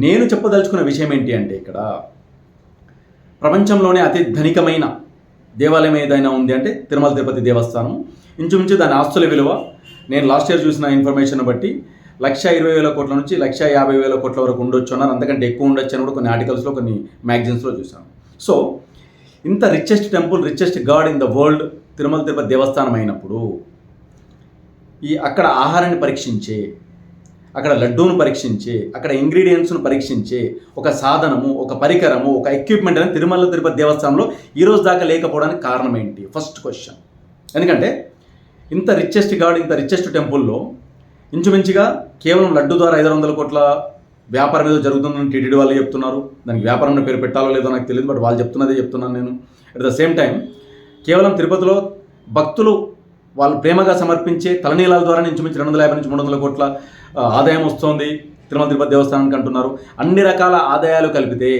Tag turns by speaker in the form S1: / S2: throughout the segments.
S1: నేను చెప్పదలుచుకున్న విషయం ఏంటి అంటే ఇక్కడ ప్రపంచంలోనే అతి ధనికమైన దేవాలయం ఏదైనా ఉంది అంటే తిరుమల తిరుపతి దేవస్థానం ఇంచుమించు దాని ఆస్తుల విలువ నేను లాస్ట్ ఇయర్ చూసిన ఇన్ఫర్మేషన్ బట్టి లక్ష ఇరవై వేల కోట్ల నుంచి లక్ష యాభై వేల కోట్ల వరకు ఉండొచ్చు అన్నారు. అంతకంటే ఎక్కువ ఉండొచ్చు అని కూడా కొన్ని ఆర్టికల్స్లో కొన్ని మ్యాగజైన్స్లో చూసాను సో ఇంత richest temple richest god in the world Tirumala Tirupati Devasthanam అయినప్పుడు ఈ అక్కడ ఆహారాన్ని పరీక్షించే అక్కడ లడ్డూను పరీక్షించి అక్కడ ఇంగ్రీడియంట్స్ను పరీక్షించి ఒక సాధనము ఒక పరికరము ఒక ఎక్విప్మెంట్ అని తిరుమల తిరుపతి దేవస్థానంలో ఈరోజు దాకా లేకపోవడానికి కారణం ఏంటి? ఫస్ట్ క్వశ్చన్ ఎందుకంటే ఇంత రిచెస్ట్ గాడ్ ఇంత రిచెస్ట్ టెంపుల్లో ఇంచుమించుగా కేవలం లడ్డు ద్వారా ఐదు వందల కోట్ల వ్యాపారం ఏదో జరుగుతుందని టీటీడీ వాళ్ళు చెప్తున్నారు. దానికి వ్యాపారం పేరు పెట్టాలో లేదో నాకు తెలియదు బట్ వాళ్ళు చెప్తున్నదే చెప్తున్నాను నేను. అట్ ద సేమ్ టైం కేవలం తిరుపతిలో భక్తులు వాళ్ళు ప్రేమగా సమర్పించే తలనీలాల ద్వారా ఇంచుమించు రెండు వందల యాభై నుంచి మూడు వందల కోట్ల ఆదాయం వస్తోంది. తిరుమల తిరుపతి దేవస్థానానికి అంటున్నారు. అన్ని రకాల ఆదాయాలు కలిపితే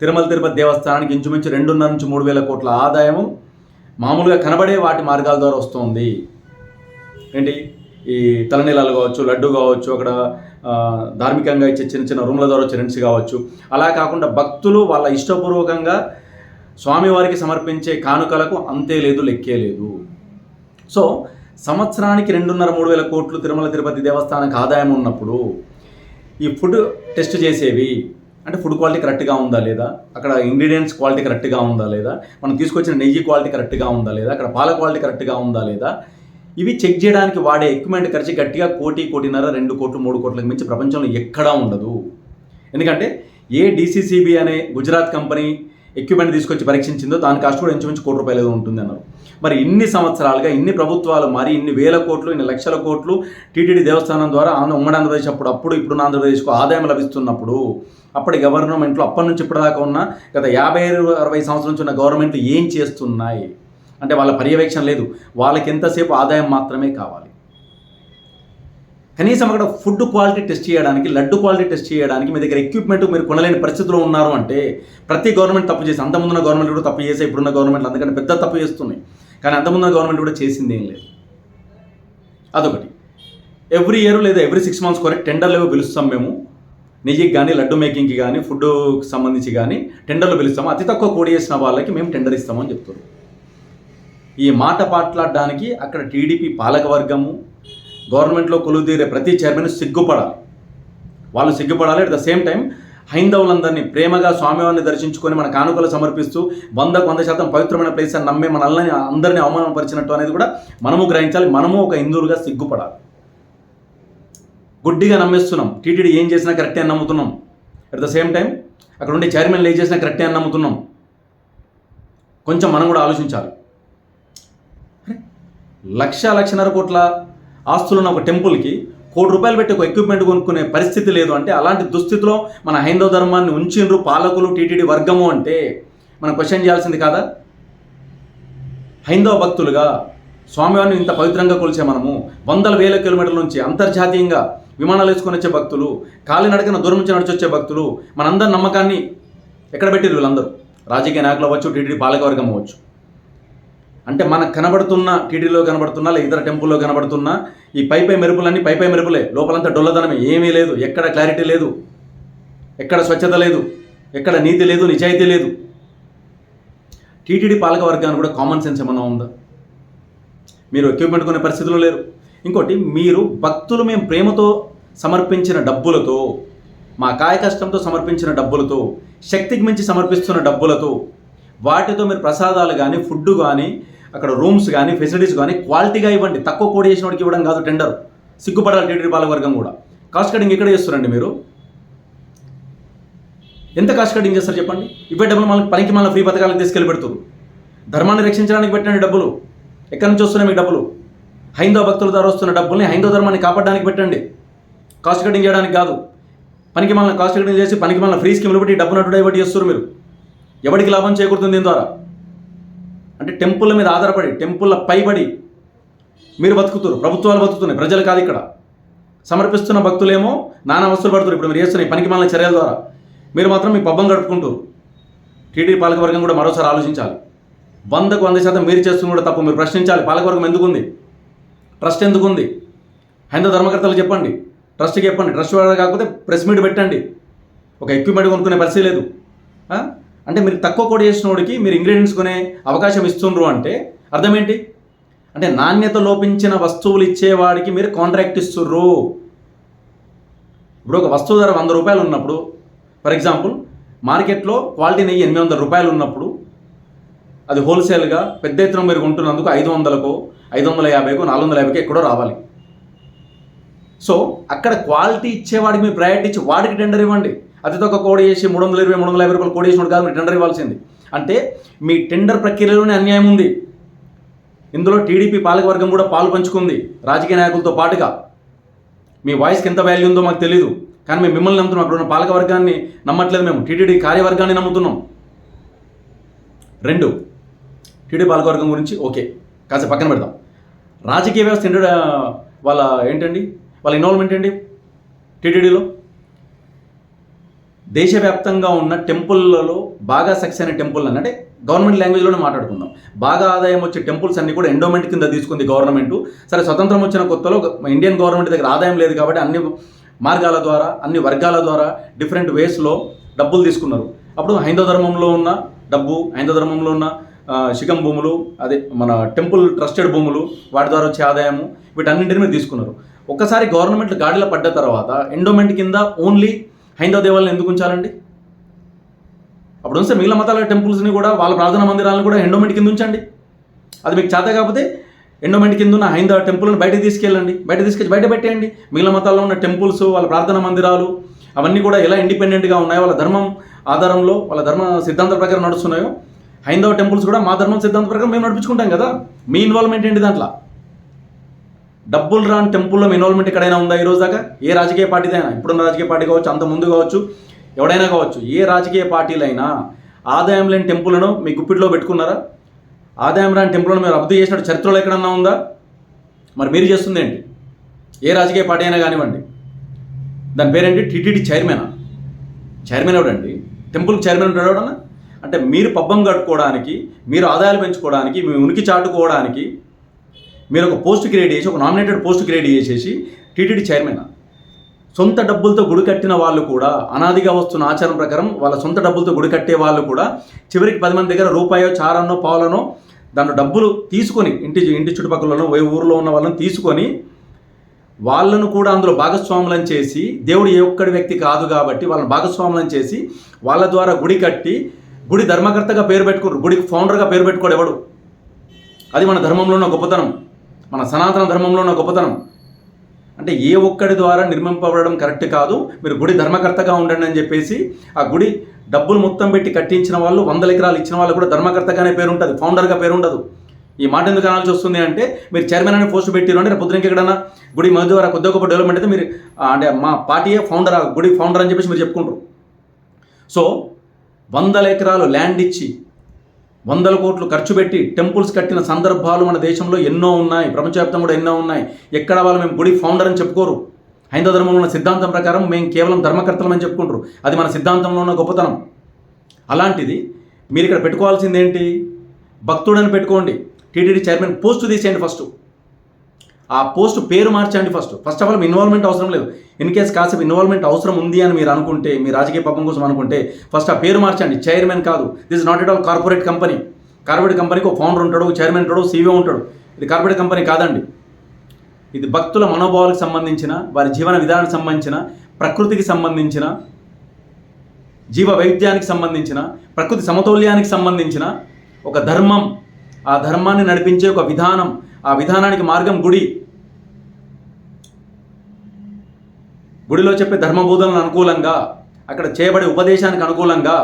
S1: తిరుమల తిరుపతి దేవస్థానానికి ఇంచుమించు రెండున్నర నుంచి మూడు వేల కోట్ల ఆదాయము మామూలుగా కనబడే వాటి మార్గాల ద్వారా వస్తుంది. ఏంటి? ఈ తలనీలాలు కావచ్చు లడ్డు కావచ్చు అక్కడ ధార్మికంగా ఇచ్చే చిన్న చిన్న రూమ్ల ద్వారా వచ్చే రెంట్స్ కావచ్చు. అలా కాకుండా భక్తులు వాళ్ళ ఇష్టపూర్వకంగా స్వామివారికి సమర్పించే కానుకలకు అంతే లేదు లెక్కే లేదు. సో సంవత్సరానికి రెండున్నర మూడు వేల కోట్లు తిరుమల తిరుపతి దేవస్థానానికి ఆదాయం ఉన్నప్పుడు ఈ ఫుడ్ టెస్ట్ చేసేవి అంటే ఫుడ్ క్వాలిటీ కరెక్ట్గా ఉందా లేదా? అక్కడ ఇంగ్రీడియంట్స్ క్వాలిటీ కరెక్ట్గా ఉందా లేదా? మనం తీసుకొచ్చిన నెయ్యి క్వాలిటీ కరెక్ట్గా ఉందా లేదా? అక్కడ పాల క్వాలిటీ కరెక్ట్గా ఉందా లేదా? ఇవి చెక్ చేయడానికి వాడే ఎక్విప్మెంట్ ఖర్చు గట్టిగా కోటి కోటిన్నర రెండు కోట్లు మూడు కోట్లకు మించి ప్రపంచంలో ఎక్కడా ఉండదు. ఎందుకంటే ఏ డీసీసీబీ అనే గుజరాత్ కంపెనీ ఎక్విప్మెంట్ తీసుకొచ్చి పరీక్షించిందో దాని కాస్ట్ కూడా ఇంచుమించు కోటి రూపాయలు ఏదో ఉంటుంది అన్నారు. మరి ఇన్ని సంవత్సరాలుగా ఇన్ని ప్రభుత్వాలు మరి ఇన్ని వేల కోట్లు ఇన్ని లక్షల కోట్లు టీటీడీ దేవస్థానం ద్వారా ఆంధ్ర ఉమ్మడి ఆంధ్రప్రదేశ్ అప్పుడు అప్పుడు ఇప్పుడు ఆంధ్రప్రదేశ్కు ఆదాయం లభిస్తున్నప్పుడు అప్పటి గవర్నమెంట్లో అప్పటి నుంచి ఇప్పటిదాకా ఉన్న గత యాభై అరవై సంవత్సరం నుంచి ఉన్న గవర్నమెంట్లు ఏం చేస్తున్నాయి? అంటే వాళ్ళ పర్యవేక్షణ లేదు. వాళ్ళకి ఎంతసేపు ఆదాయం మాత్రమే కావాలి. కనీసం అక్కడ ఫుడ్ క్వాలిటీ టెస్ట్ చేయడానికి లడ్డు క్వాలిటీ టెస్ట్ చేయడానికి మీ దగ్గర ఎక్విప్మెంట్ మీరు కొనలేని పరిస్థితిలో ఉన్నారు అంటే ప్రతి గవర్నమెంట్ తప్పు చేసి అంతముందున్న గవర్నమెంట్ కూడా తప్పు చేసే ఇప్పుడున్న గవర్నమెంట్ అందుకని పెద్ద తప్పు చేస్తున్నాయి. కానీ అంతముందున్న గవర్నమెంట్ కూడా చేసింది ఏం లేదు. అదొకటి. ఎవ్రీ ఇయర్ లేదా ఎవ్రీ సిక్స్ మంత్స్ కొరకు టెండర్లు ఏవో పిలుస్తాం మేము. నెయ్యికి కానీ లడ్డు మేకింగ్కి కానీ ఫుడ్ సంబంధించి కానీ టెండర్లు పిలుస్తాము అతి తక్కువ కోడి చేసిన వాళ్ళకి మేము టెండర్ ఇస్తామని చెప్తున్నారు ఈ మాట పాట్లాడడానికి అక్కడ టీడీపీ పాలకవర్గము గవర్నమెంట్లో కొలుదీరే ప్రతి చైర్మన్ సిగ్గుపడాలి. వాళ్ళు సిగ్గుపడాలి అట్ ద సేమ్ టైం హైందవులందరినీ ప్రేమగా స్వామివారిని దర్శించుకొని మన కానుకలు సమర్పిస్తూ వందకు వంద శాతం పవిత్రమైన ప్లేస్ అని నమ్మే మనల్ని అందరినీ అవమానపరిచినట్టు అనేది కూడా మనము గ్రహించాలి. మనము ఒక హిందువులుగా సిగ్గుపడాలి. గుడ్డిగా నమ్మేస్తున్నాం. టీటీడీ ఏం చేసినా కరెక్టే అని నమ్ముతున్నాం. అట్ ద సేమ్ టైం అక్కడ ఉండే చైర్మన్లు ఏం చేసినా కరెక్టే అని నమ్ముతున్నాం. కొంచెం మనం కూడా ఆలోచించాలి. లక్ష లక్షన్నర కోట్ల ఆస్తులున్న ఒక టెంపుల్కి కోటి రూపాయలు పెట్టి ఒక ఎక్విప్మెంట్ కొనుక్కునే పరిస్థితి లేదు అంటే అలాంటి దుస్థితిలో మన హైందవ ధర్మాన్ని ఉంచిండ్రు పాలకులు టీటీడీ వర్గము అంటే మనం క్వశ్చన్ చేయాల్సింది కాదా? హైందవ భక్తులుగా స్వామివారిని ఇంత పవిత్రంగా కొలిచే మనము వందల వేల కిలోమీటర్ల నుంచి అంతర్జాతీయంగా విమానాలు వేసుకొని వచ్చే భక్తులు కాలినడకన దూరం నుంచి నడిచి వచ్చే భక్తులు మనందరి నమ్మకాన్ని ఎక్కడ పెట్టారు వీళ్ళందరూ? రాజకీయ నాయకులు అవ్వచ్చు టీటీడీ పాలకవర్గం అవ్వచ్చు. అంటే మనకు కనబడుతున్న టీటీలో కనబడుతున్నా లేదా ఇతర టెంపుల్లో కనబడుతున్న ఈ పై పై మెరుపులన్నీ పై పై మెరుపులే. లోపలంతా డొల్లదనమే. ఏమీ లేదు. ఎక్కడ క్లారిటీ లేదు. ఎక్కడ స్వచ్ఛత లేదు. ఎక్కడ నీతి లేదు నిజాయితీ లేదు. టీటీడీ పాలక వర్గానికి కూడా కామన్ సెన్స్ ఏమన్నా ఉందా? మీరు ఎక్విప్మెంట్ కొనే పరిస్థితులు లేరు. ఇంకోటి మీరు భక్తులు మేము ప్రేమతో సమర్పించిన డబ్బులతో మా కాయ కష్టంతో సమర్పించిన డబ్బులతో శక్తికి మించి సమర్పిస్తున్న డబ్బులతో వాటితో మీరు ప్రసాదాలు కానీ ఫుడ్ కానీ అక్కడ రూమ్స్ కానీ ఫెసిలిటీస్ కానీ క్వాలిటీగా ఇవ్వండి. తక్కువ కోడి చేసిన వాడికి ఇవ్వడం కాదు టెండర్. సిగ్గుపడాలి టీటీడీ పాలకవర్గం కూడా. కాస్ట్ కటింగ్ ఎక్కడ చేస్తారండి మీరు? ఎంత కాస్ట్ కటింగ్ చేస్తారు చెప్పండి? ఇవే డబ్బులు మళ్ళీ పనికి మళ్ళీ ఫ్రీ పథకాలకు తీసుకెళ్ళి పెడుతున్నారు ధర్మాన్ని రక్షించడానికి పెట్టండి డబ్బులు. ఎక్కడి నుంచి వస్తున్నాయి మీకు డబ్బులు? హైందవ భక్తుల ద్వారా వస్తున్న డబ్బుల్ని హైందవ ధర్మాన్ని కాపాడడానికి పెట్టండి. కాస్ట్ కటింగ్ చేయడానికి కాదు. పనికి మళ్ళీ కాస్ట్ కటింగ్ చేసి పనికి మళ్ళీ ఫ్రీ స్కీమ్లు పెట్టి డబ్బు నటు డైవర్ట్ చేస్తారు మీరు. ఎవరికి లాభం చేకూరుతుంది దీని ద్వారా? అంటే టెంపుల్ మీద ఆధారపడి టెంపుల్ల పైబడి మీరు బతుకుతున్నారు ప్రభుత్వాలు బతుకుతున్నాయి. ప్రజలు కాదు ఇక్కడ. సమర్పిస్తున్న భక్తులేమో నానా వస్తువులు పడుతున్నారు. ఇప్పుడు మీరు చేస్తున్న పనికి మాలిన చర్యల ద్వారా. మీరు మాత్రం మీ పబ్బం గడుపుకుంటారు టీడీ పాలకవర్గం కూడా మరోసారి ఆలోచించాలి. వందకు వంద శాతం మీరు చేస్తున్న కూడా తప్పు. మీరు ప్రశ్నించాలి. పాలకవర్గం ఎందుకుంది? ట్రస్ట్ ఎందుకుంది? హైందవ ధర్మకర్తలు చెప్పండి. ట్రస్ట్కి చెప్పండి. ట్రస్ట్ వాడు కాకపోతే ప్రెస్ మీట్ పెట్టండి. ఒక ఎక్విప్మెంట్ కొనుక్కునే పరిస్థితి లేదు. అంటే మీరు తక్కువ కోడి చేసినోడికి మీరు ఇంగ్రీడియంట్స్ కొనే అవకాశం ఇస్తుండ్రు అంటే అర్థం ఏంటి అంటే నాణ్యత లోపించిన వస్తువులు ఇచ్చేవాడికి మీరు కాంట్రాక్ట్ ఇస్తుర్రు ఇప్పుడు ఒక వస్తువు ధర వంద రూపాయలు ఉన్నప్పుడు ఫర్ ఎగ్జాంపుల్ మార్కెట్లో క్వాలిటీ నెయ్యి ఎనిమిది వందల రూపాయలు ఉన్నప్పుడు అది హోల్సేల్గా పెద్ద ఎత్తున మీరు కొంటున్నందుకు ఐదు వందలకు ఐదు వందల యాభైకో నాలుగు వందల యాభైకి ఎక్కడో రావాలి. సో అక్కడ క్వాలిటీ ఇచ్చేవాడికి మీరు ప్రయారిటీ ఇచ్చి వాడికి టెండర్ ఇవ్వండి. అతి తక్కువ కోడి చేసి మూడు వందల ఇరవై మూడు వందల యాభై రూపాయలు కోడి చేసినోడు కాదు మీరు టెండర్ ఇవ్వాల్సింది. అంటే మీ టెండర్ ప్రక్రియలోనే అన్యాయం ఉంది. ఇందులో టీడీపీ పాలకవర్గం కూడా పాలు పంచుకుంది రాజకీయ నాయకులతో పాటుగా. మీ వాయిస్కి ఎంత వాల్యూ ఉందో మాకు తెలియదు కానీ మేము మిమ్మల్ని నమ్ముతున్నాం అక్కడ ఉన్న పాలకవర్గాన్ని నమ్మట్లేదు మేము. టీటీడీ కార్యవర్గాన్ని నమ్ముతున్నాం. రెండు టీడీ పాలకవర్గం గురించి ఓకే. కాసేపు పక్కన పెడదాం. రాజకీయ వ్యవస్థ ఏంటో వాళ్ళ ఏంటండి? వాళ్ళ ఇన్వాల్వ్మెంట్ ఏంటి? టీటీడీలో? దేశవ్యాప్తంగా ఉన్న టెంపుల్లలో బాగా సక్సెస్ అయిన టెంపుల్ అని అంటే గవర్నమెంట్ లాంగ్వేజ్లోనే మాట్లాడుకుందాం. బాగా ఆదాయం వచ్చే టెంపుల్స్ అన్ని కూడా ఎండోమెంట్ కింద తీసుకుంది గవర్నమెంట్. సరే స్వతంత్రం వచ్చిన కొత్తలో ఇండియన్ గవర్నమెంట్ దగ్గర ఆదాయం లేదు కాబట్టి అన్ని మార్గాల ద్వారా అన్ని వర్గాల ద్వారా డిఫరెంట్ వేస్లో డబ్బులు తీసుకున్నారు. అప్పుడు హైందవ ధర్మంలో ఉన్న డబ్బు హైందవ ధర్మంలో ఉన్న శిఖం భూములు అదే మన టెంపుల్ ట్రస్టెడ్ భూములు వాటి ద్వారా వచ్చే ఆదాయము వీటన్నింటిని మీరు తీసుకున్నారు. ఒక్కసారి గవర్నమెంట్ గాడిలో పడ్డ తర్వాత ఎండోమెంట్ కింద ఓన్లీ హైందవ దేవాలను ఎందుకు ఉంచాలండి? అప్పుడు ఉంటే మిగిలిన మతాల టెంపుల్స్ని కూడా వాళ్ళ ప్రార్థనా మందిరాలను కూడా ఎండోమెంట్ కింద ఉంచండి. అది మీకు చేత కాకపోతే ఎండోమెంట్ కింద ఉన్న హైందవ టెంపుల్ని బయటకు తీసుకెళ్ళండి. బయట తీసుకెళ్ళి బయట పెట్టేయండి. మిగిలిన మతాల్లో ఉన్న టెంపుల్స్ వాళ్ళ ప్రార్థనా మందిరాలు అవన్నీ కూడా ఎలా ఇండిపెండెంట్గా ఉన్నాయో వాళ్ళ ధర్మం ఆధారంలో వాళ్ళ ధర్మ సిద్ధాంతాల ప్రకారం నడుస్తున్నాయో హైందవ టెంపుల్స్ కూడా మా ధర్మం సిద్ధాంత ప్రకారం మేము నడిపించుకుంటాం కదా. మీ ఇన్వాల్వ్మెంట్ ఏంటి దాంట్లో? డబ్బులు రాని టెంపుల్లో ఇన్వాల్వ్మెంట్ ఎక్కడైనా ఉందా ఈ రోజు దాకా? ఏ రాజకీయ పార్టీదైనా? ఇప్పుడున్న రాజకీయ పార్టీ కావచ్చు అంత ముందు కావచ్చు ఎవడైనా కావచ్చు ఏ రాజకీయ పార్టీలైనా ఆదాయం లేని టెంపుల్ను మీ గుప్పిట్లో పెట్టుకున్నారా? ఆదాయం రాని టెంపుల్ను మీరు అభివృద్ధి చేసినట్టు చరిత్రలో ఎక్కడన్నా ఉందా? మరి మీరు చేస్తుంది ఏంటి? ఏ రాజకీయ పార్టీ అయినా కానివ్వండి. దాని పేరేంటి? టీటీడీ చైర్మనా. చైర్మన్ ఎవడండి? టెంపుల్ చైర్మన్ ఉంటాడు ఎవడన్నా? అంటే మీరు పబ్బం కట్టుకోవడానికి మీరు ఆదాయాలు పెంచుకోవడానికి మీ ఉనికి చాటుకోవడానికి మీరు ఒక పోస్ట్ క్రియేట్ చేసి ఒక నామినేటెడ్ పోస్ట్ క్రియేట్ చేసేసి టీటీడీ చైర్మన్. సొంత డబ్బులతో గుడి కట్టిన వాళ్ళు కూడా అనాదిగా వస్తున్న ఆచారం ప్రకారం వాళ్ళ సొంత డబ్బులతో గుడి కట్టే వాళ్ళు కూడా చివరికి పది మంది దగ్గర రూపాయో చారన్నో పావులనో దాంట్లో డబ్బులు తీసుకొని ఇంటి ఇంటి చుట్టుపక్కలలో ఏ ఊరిలో ఉన్న వాళ్ళని తీసుకొని వాళ్ళను కూడా అందులో భాగస్వాములను చేసి దేవుడు ఏ ఒక్కడి వ్యక్తి కాదు కాబట్టి వాళ్ళని భాగస్వాములను చేసి వాళ్ళ ద్వారా గుడి కట్టి గుడి ధర్మకర్తగా పేరు పెట్టుకోరు గుడికి ఫౌండర్గా పేరు పెట్టుకోడు ఎవడు? అది మన ధర్మంలో ఉన్న గొప్పతనం. మన సనాతన ధర్మంలో ఉన్న గొప్పతనం. అంటే ఏ ఒక్కడి ద్వారా నిర్మింపబడడం కరెక్ట్ కాదు మీరు గుడి ధర్మకర్తగా ఉండండి అని చెప్పేసి ఆ గుడి డబ్బులు మొత్తం పెట్టి కట్టించిన వాళ్ళు వందల ఎకరాలు ఇచ్చిన వాళ్ళు కూడా ధర్మకర్తగానే పేరు ఉంటుంది ఫౌండర్గా పేరు ఉండదు. ఈ మాట ఎందుకు అనాల్సి వస్తుంది అంటే మీరు చైర్మన్ అని పోస్ట్ పెట్టిరు అంటే రేపు పొద్దున ఎక్కడన్నా గుడి మధ్య ద్వారా కొద్ది గొప్ప డెవలప్మెంట్ అయితే మీరు అంటే మా పార్టీయే ఫౌండర్ ఆ గుడి ఫౌండర్ అని చెప్పేసి మీరు చెప్పుకుంటారు. సో వందల ఎకరాలు ల్యాండ్ ఇచ్చి వందల కోట్లు ఖర్చు పెట్టి టెంపుల్స్ కట్టిన సందర్భాలు మన దేశంలో ఎన్నో ఉన్నాయి. ప్రపంచవ్యాప్తంగా కూడా ఎన్నో ఉన్నాయి. ఎక్కడ వాళ్ళు మేము గుడి ఫౌండర్ అని చెప్పుకోరు. హైందవ ధర్మంలో ఉన్న సిద్ధాంతం ప్రకారం మేము కేవలం ధర్మకర్తలమని చెప్పుకుంటారు. అది మన సిద్ధాంతంలో ఉన్న గొప్పతనం. అలాంటిది మీరు ఇక్కడ పెట్టుకోవాల్సింది ఏంటి భక్తుడని పెట్టుకోండి. టీటీడీ చైర్మన్ పోస్ట్ తీసేయండి ఫస్ట్. ఆ పోస్ట్ పేరు మార్చండి ఫస్ట్. ఫస్ట్ ఆఫ్ ఆల్ మీ ఇన్వాల్వ్మెంట్ అవసరం లేదు. ఇన్ కేస్ కాసేపు ఇన్వాల్వ్మెంట్ అవసరం ఉంది అని మీరు అనుకుంటే మీ రాజకీయ పాపం కోసం అనుకుంటే ఫస్ట్ ఆ పేరు మార్చండి. చైర్మన్ కాదు. This not at all corporate company corporate కంపెనీకి ఒక ఫౌండర్ ఉంటాడు చైర్మన్ ఉంటాడు సీఈఓ ఉంటాడు. ఇది కార్పొరేట్ కంపెనీ కాదండి. ఇది భక్తుల మనోభావాలకు సంబంధించిన వారి జీవన విధానానికి సంబంధించిన ప్రకృతికి సంబంధించిన జీవ వైవిధ్యానికి సంబంధించిన ప్రకృతి సమతౌల్యానికి సంబంధించిన ఒక ధర్మం. ఆ ధర్మాన్ని నడిపించే ఒక విధానం. ఆ విధానానికి మార్గం గుడి. గుడిలో చెప్పే ధర్మబోధనలకు అనుకూలంగా అక్కడ చేయబడే ఉపదేశానికి అనుకూలంగా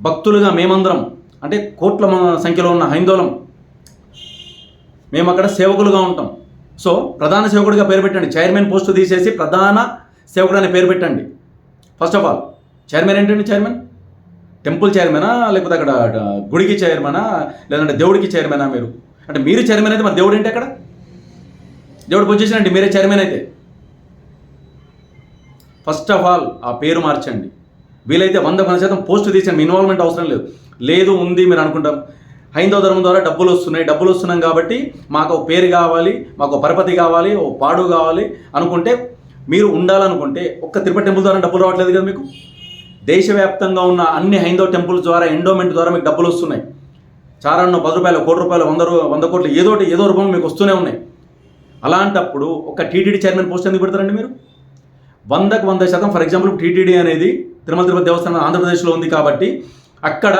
S1: భక్తులుగా మేమందరం అంటే కోట్ల సంఖ్యలో ఉన్న హైందోళం మేము అక్కడ సేవకులుగా ఉంటాం. సో ప్రధాన సేవకుడిగా పేరు పెట్టండి. చైర్మన్ పోస్ట్ తీసేసి ప్రధాన సేవకుడు అనే పేరు పెట్టండి. ఫస్ట్ ఆఫ్ ఆల్ చైర్మన్ ఏంటండి చైర్మన్? టెంపుల్ చైర్మనా లేకపోతే అక్కడ గుడికి చైర్మనా లేదంటే దేవుడికి చైర్మనా మీరు? అంటే మీరు చైర్మన్ అయితే మరి దేవుడు ఏంటి అక్కడ? దేవుడు పొజిషన్ అండి మీరే చైర్మన్ అయితే. ఫస్ట్ ఆఫ్ ఆల్ ఆ పేరు మార్చండి. వీలైతే వంద పది శాతం పోస్ట్ తీసాం ఇన్వాల్వ్మెంట్ అవసరం లేదు. లేదు ఉంది మీరు అనుకుంటాం. హైందవ ధర్మం ద్వారా డబ్బులు వస్తున్నాయి. డబ్బులు వస్తున్నాం కాబట్టి మాకు ఒక పేరు కావాలి మాకు పరపతి కావాలి ఓ పాడు కావాలి అనుకుంటే మీరు ఉండాలనుకుంటే ఒక్క తిరుపతి టెంపుల్ ద్వారా డబ్బులు రావట్లేదు కదా మీకు? దేశవ్యాప్తంగా ఉన్న అన్ని హైందవ టెంపుల్స్ ద్వారా ఎండోమెంట్ ద్వారా మీకు డబ్బులు వస్తున్నాయి. చారాన్న పది రూపాయలు కోటి రూపాయలు వంద రూ- వంద కోట్లు ఏదో ఏదో రూపంలో మీకు వస్తూనే ఉన్నాయి. అలాంటప్పుడు ఒక టీటీడీ చైర్మన్ పోస్ట్ ఎందుకు పెడతారండి మీరు? వందకు వంద శాతం ఫర్ ఎగ్జాంపుల్ టీటీడీ అనేది తిరుమల తిరుపతి దేవస్థానం ఆంధ్రప్రదేశ్లో ఉంది కాబట్టి అక్కడ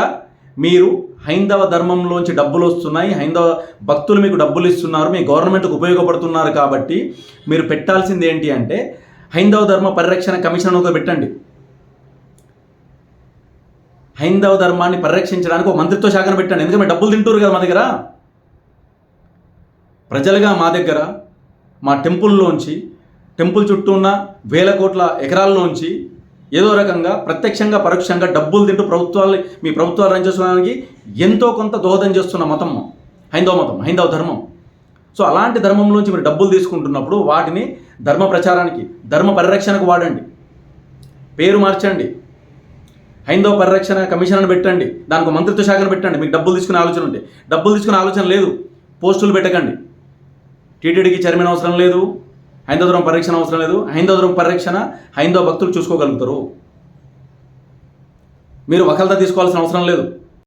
S1: మీరు హైందవ ధర్మంలోంచి డబ్బులు వస్తున్నాయి హైందవ భక్తులు మీకు డబ్బులు ఇస్తున్నారు మీ గవర్నమెంట్కి ఉపయోగపడుతున్నారు కాబట్టి మీరు పెట్టాల్సింది ఏంటి అంటే హైందవ ధర్మ పరిరక్షణ కమిషన్ ఒక పెట్టండి. హైందవ ధర్మాన్ని పరిరక్షించడానికి ఒక మంత్రిత్వ శాఖను పెట్టండి. ఎందుకంటే డబ్బులు తింటారు కదా మా దగ్గర. ప్రజలుగా మా దగ్గర మా టెంపుల్లోంచి టెంపుల్ చుట్టూ ఉన్న వేల కోట్ల ఎకరాల్లోంచి ఏదో రకంగా ప్రత్యక్షంగా పరోక్షంగా డబ్బులు తింటూ ప్రభుత్వాలు మీ ప్రభుత్వాలు రన్ ఎంతో కొంత దోహదం చేస్తున్న మతం హైందవ మతం హైందవ ధర్మం. సో అలాంటి ధర్మంలోంచి మీరు డబ్బులు తీసుకుంటున్నప్పుడు వాటిని ధర్మ ప్రచారానికి ధర్మ పరిరక్షణకు వాడండి. పేరు మార్చండి. హైందవ పరిరక్షణ కమిషన్ పెట్టండి. దానికి మంత్రిత్వ శాఖను పెట్టండి. మీకు డబ్బులు తీసుకునే ఆలోచన ఉంటే. డబ్బులు తీసుకునే ఆలోచన లేదు. పోస్టులు పెట్టకండి. టీటీడీకి చైర్మన్ అవసరం లేదు. హైందవ ధర్మ పరిరక్షణ అవసరం లేదు. హైందవ ధర్మ పరిరక్షణ హైందవ భక్తులు చూసుకోగలుగుతారు. మీరు వకల్తా తీసుకోవాల్సిన అవసరం లేదు.